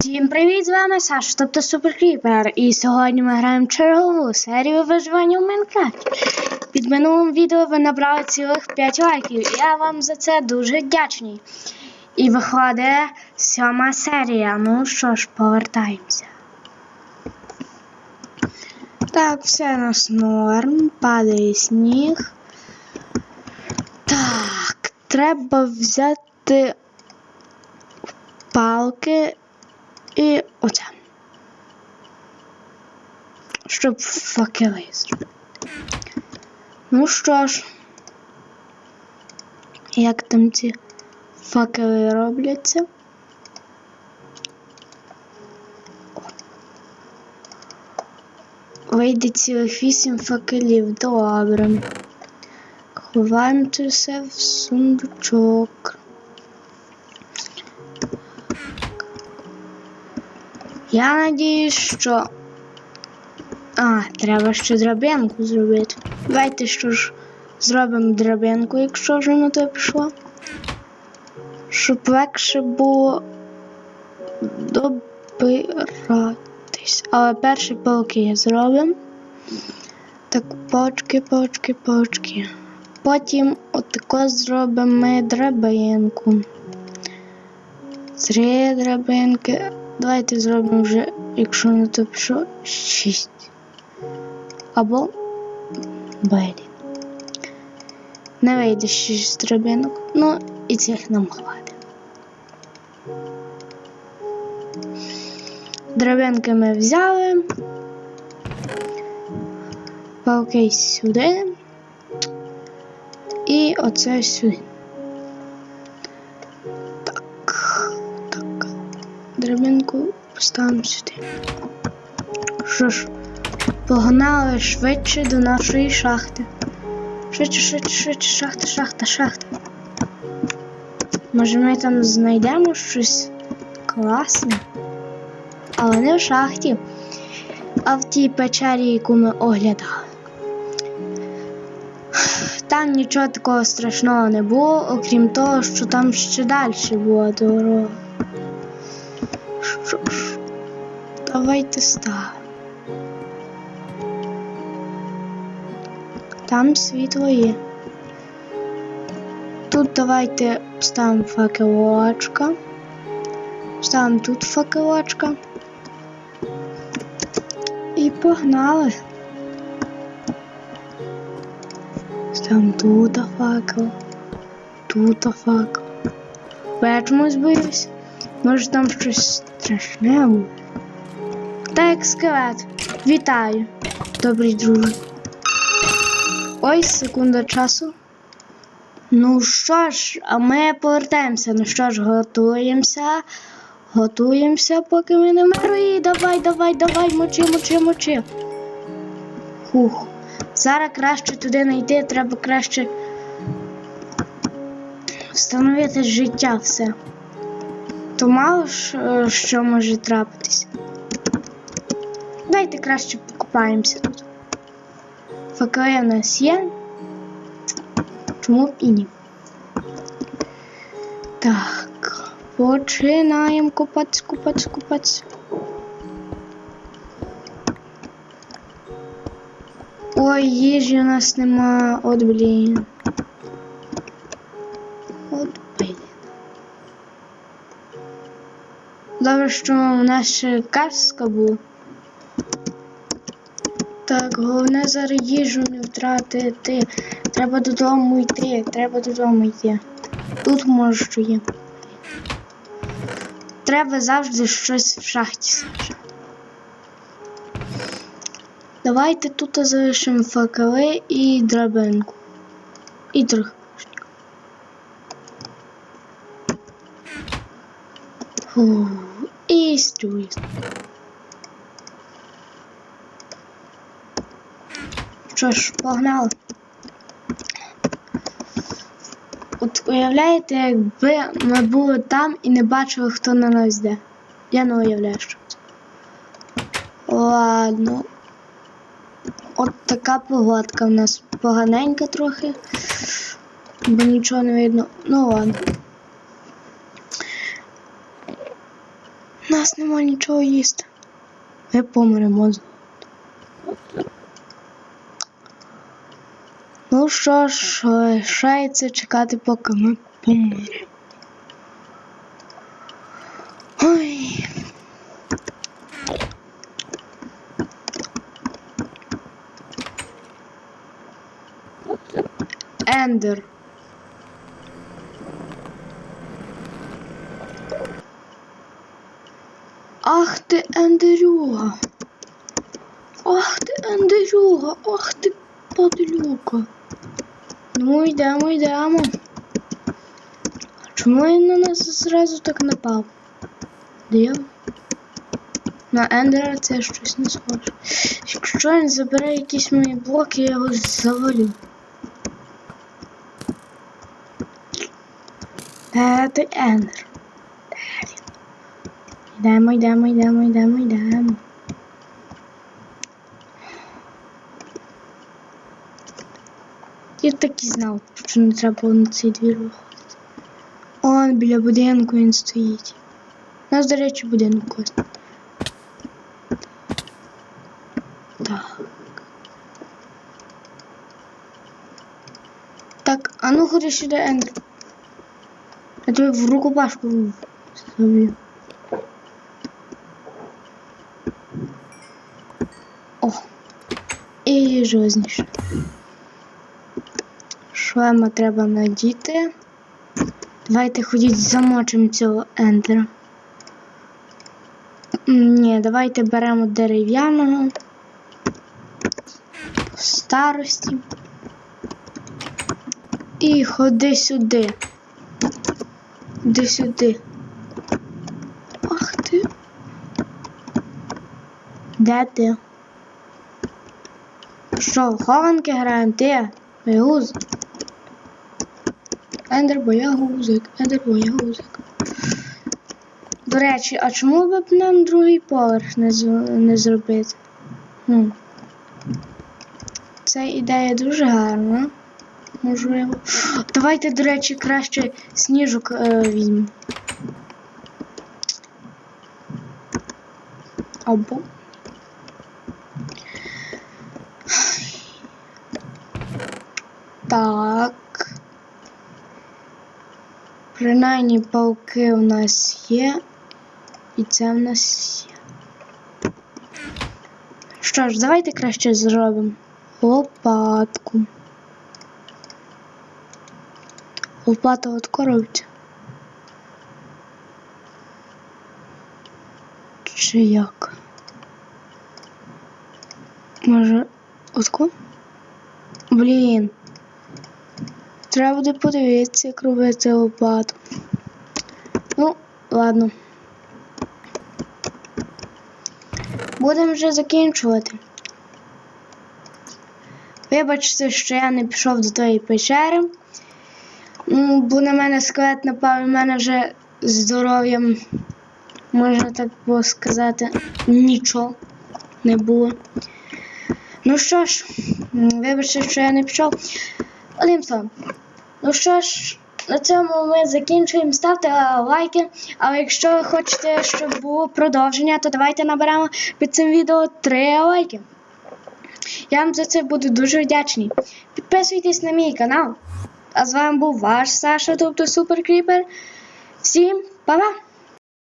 Всім привіт, з вами Саша, тобто Суперкріпер. І сьогодні ми граємо чергову серію виживання в Майнкрафті. Під минулим відео ви набрали цілих 5 лайків. і Я вам за це дуже вдячний. І виходить сьома серія. Ну що ж, повертаємося. Так, все у нас норм, падає сніг. Так, треба взяти палки і оце. Щоб факели. Ну що ж, як там ці факели робляться? Вийде цілих вісім факелів. Добре. Ховаємо це все в сундучок. Я надіюсь, що. А, треба ще драбинку зробити. Давайте що ж зробимо драбинку, якщо вже на то пішло. Щоб легше було добиратись. Але перші палки зробимо. Так, почки, почки, почки. Потім отако зробимо ми драбинку. Три драбинки. Давайте зробимо вже, якщо на то пішло, 6. Або блін. Не вийде 6 драбинок. Ну, і цих нам хватить. Драбинки ми взяли. Палки сюди. І оце сюди. Драбинку поставимо сюди. Що ж, погнали швидше до нашої шахти. Швидше, швидше, швидше, шахта, шахта, шахта. Може ми там знайдемо щось класне, але не в шахті, а в тій печері, яку ми оглядали. Там нічого такого страшного не було, окрім того, що там ще далі була дорога. Давайте ставимо. Там світло є. Тут давайте ставимо факелочка. Ставимо тут факелочка. І погнали. Ставимо тут факел. Тут факел. Я чомусь боюсь. Може там щось страшне Так, скелет. Вітаю. Добрий друже. Ой, секунда часу. Ну що ж, а ми повертаємося. Ну що ж, готуємося. Готуємося, поки ми не мертві. Давай, давай, давай, мочи, мочи, мочи. Хух. Зараз краще туди не йти, треба краще встановити життя все. То мало що може трапитися. Давайте краще покупаємося тут. ФКЕ у нас є. Чому і ні? Так, починаємо купатися, купатися, купатися. Ой, їжі у нас нема. От блін. От блін. Добре, що у нас ще казка була. Так, головне зараз їжу не втратити. Треба додому йти, треба додому йти. Тут може що є. Треба завжди щось в шахті. Давайте тут залишимо факели і драбинку. І трохи. І стюй. Що ж, погнали. От уявляєте, якби ми були там і не бачили, хто на нас йде. Я не уявляю, що це. Ладно. От така погодка в нас поганенька трохи, бо нічого не видно. Ну ладно. У нас нема нічого їсти. Ми помремо. Ну що ж, лишається чекати, поки ми помремо. Ой. Ендер. Ах ти, Ендерюга. Ах ти, Ендерюга, ах ти, падлюка. Ну, йдемо, йдемо. Чому він на нас зразу так напав? Див? На Ендера це щось не схоже. Якщо він якісь мої блоки, я його завалю. Де ти Ендер? Де він? Йдемо, йдемо. Так і знав, що не треба було на цей двір виходити. Он біля будинку він стоїть. У нас, до речі, будинок ось. Так. Так, а ну ходи сюди, Ендрю. Я тобі в рукопашку заб'ю. О! І жозніше. Шлема треба надіти. Давайте ходіть замочимо цього ендера. Ні, давайте беремо дерев'яного. Старості. І ходи сюди. Іди сюди. Ах ти. Де ти? Що, в хованки граємо? Ти? Боягуз? Ендер боягузик, ендер боягузик. До речі, а чому б нам другий поверх не, не зробити? Хм. Ця ідея дуже гарна. Можливо. Давайте, до речі, краще сніжок е, візьмемо. Або. Так. Принаймні пауки у нас є. І це в нас є. Що ж, давайте краще зробимо лопатку. Лопата от коробця. Чи як? Може, отко? Блін. Треба буде подивитися, як робити лопату. Ну, ладно. Будемо вже закінчувати. Вибачте, що я не пішов до тої печери. Ну, бо на мене скелет напав, і в мене вже здоров'ям, можна так було сказати, нічого не було. Ну що ж, вибачте, що я не пішов. Одним словом. Ну що ж, на цьому ми закінчуємо. Ставте лайки. Але якщо ви хочете, щоб було продовження, то давайте наберемо під цим відео 3 лайки. Я вам за це буду дуже вдячний. Підписуйтесь на мій канал. А з вами був ваш Саша, тобто Супер Кріпер. Всім па-па!